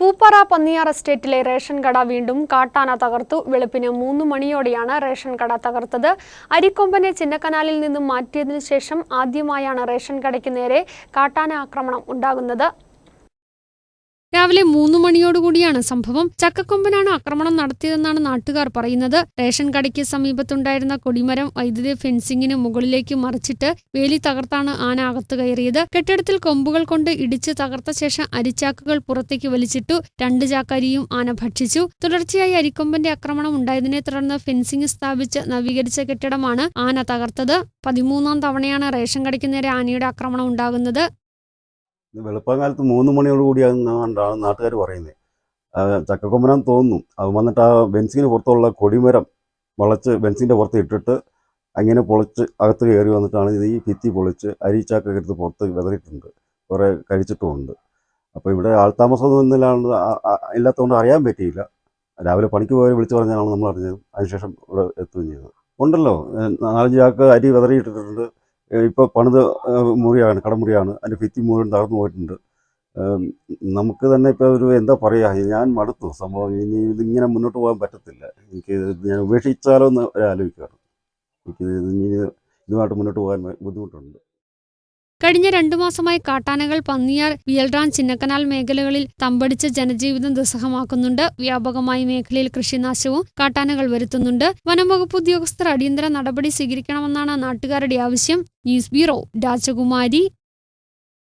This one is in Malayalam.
പൂപ്പാറ പന്നിയാർ എസ്റ്റേറ്റിലെ റേഷൻ കട വീണ്ടും കാട്ടാന തകർത്തു. വെളുപ്പിന് മൂന്ന് മണിയോടെയാണ് റേഷൻ കട തകർത്തത്. അരിക്കൊമ്പനെ ചിന്നക്കനാലിൽ നിന്നും മാറ്റിയതിനു ശേഷം ആദ്യമായാണ് റേഷൻ കടയ്ക്ക് നേരെ കാട്ടാന ആക്രമണം ഉണ്ടാകുന്നത്. രാവിലെ മൂന്ന് മണിയോടുകൂടിയാണ് സംഭവം. ചക്കക്കൊമ്പനാണ് ആക്രമണം നടത്തിയതെന്നാണ് നാട്ടുകാർ പറയുന്നത്. റേഷൻ കടയ്ക്ക് സമീപത്തുണ്ടായിരുന്ന കൊടിമരം വൈദ്യുതി ഫെൻസിംഗിന് മുകളിലേക്ക് മറിച്ചിട്ട് വേലി തകർത്താണ് ആന അകത്ത് കയറിയത്. കെട്ടിടത്തിൽ കൊമ്പുകൾ കൊണ്ട് ഇടിച്ച് തകർത്ത ശേഷം അരിച്ചാക്കുകൾ പുറത്തേക്ക് വലിച്ചിട്ടു രണ്ട് ചാക്കരിയും ആന ഭക്ഷിച്ചു. തുടർച്ചയായി അരിക്കൊമ്പന്റെ ആക്രമണം ഉണ്ടായതിനെ തുടർന്ന് ഫെൻസിംഗ് സ്ഥാപിച്ച് നവീകരിച്ച കെട്ടിടമാണ് ആന തകർത്തത്. പതിമൂന്നാം തവണയാണ് റേഷൻ കടയ്ക്ക് നേരെ ആനയുടെ ആക്രമണം ഉണ്ടാകുന്നത്. ഇത് വെളുപ്പാങ്കാലത്ത് മൂന്ന് മണിയോട് കൂടിയാണെന്നാണ് നാട്ടുകാർ പറയുന്നത് ചക്കക്കൊമ്പനാന്ന് തോന്നുന്നു. അത് വന്നിട്ട് ആ ബെൻസിന് പുറത്തുള്ള കൊടിമരം വളച്ച് ബെൻസിന്റെ പുറത്ത് ഇട്ടിട്ട് അങ്ങനെ പൊളിച്ച് അകത്ത് കയറി വന്നിട്ടാണ് ഇത് ഈ ഭിത്തി പൊളിച്ച് അരിച്ചാക്ക എടുത്ത് പുറത്ത് വിതറിയിട്ടുണ്ട്. കുറേ കഴിച്ചിട്ടുമുണ്ട്. അപ്പോൾ ഇവിടെ ആൾത്താമസം എന്നില്ലാണ്ട് ആ- ആ- ഇല്ലാത്തതുകൊണ്ട് അറിയാൻ പറ്റിയില്ല. രാവിലെ പണിക്ക് പോയി വിളിച്ചു പറഞ്ഞാണ് നമ്മൾ അറിഞ്ഞത് അതിനുശേഷം ഇവിടെ എത്തുകയും ചെയ്തത്. ഉണ്ടല്ലോ. നാലഞ്ച് ചാക്ക് അരി വിതറിയിട്ടിട്ടുണ്ട്. ഇപ്പോൾ പണിത് മുറിയാണ് കടമുറിയാണ് അതിന്റെ ഭിത്തി മുഴുവൻ തകർന്നു പോയിട്ടുണ്ട്. നമുക്ക് തന്നെ ഇപ്പോൾ ഒരു എന്താ പറയുക ഞാൻ മടുത്തു. സംഭവം ഇനി ഇതിങ്ങനെ മുന്നോട്ട് പോകാൻ പറ്റത്തില്ല. എനിക്ക് ഞാൻ ഉപേക്ഷിച്ചാലോ എന്ന് ആലോചിക്കുകയാണ് എനിക്ക് ഇനി ഇതുമായിട്ട് മുന്നോട്ട് പോകാൻ ബുദ്ധിമുട്ടുണ്ട്. കഴിഞ്ഞ രണ്ടു മാസമായി കാട്ടാനകൾ പന്നിയാർ വിയൽറാൻ ചിന്നക്കനാൽ മേഖലകളിൽ തമ്പടിച്ച് ജനജീവിതം ദുസ്സഹമാക്കുന്നുണ്ട്. വ്യാപകമായി മേഖലയിൽ കൃഷിനാശവും കാട്ടാനകൾ വരുത്തുന്നുണ്ട്. വനംവകുപ്പ് ഉദ്യോഗസ്ഥർ അടിയന്തര നടപടി സ്വീകരിക്കണമെന്നാണ് നാട്ടുകാരുടെ ആവശ്യം. ന്യൂസ് ബ്യൂറോ രാജകുമാരി.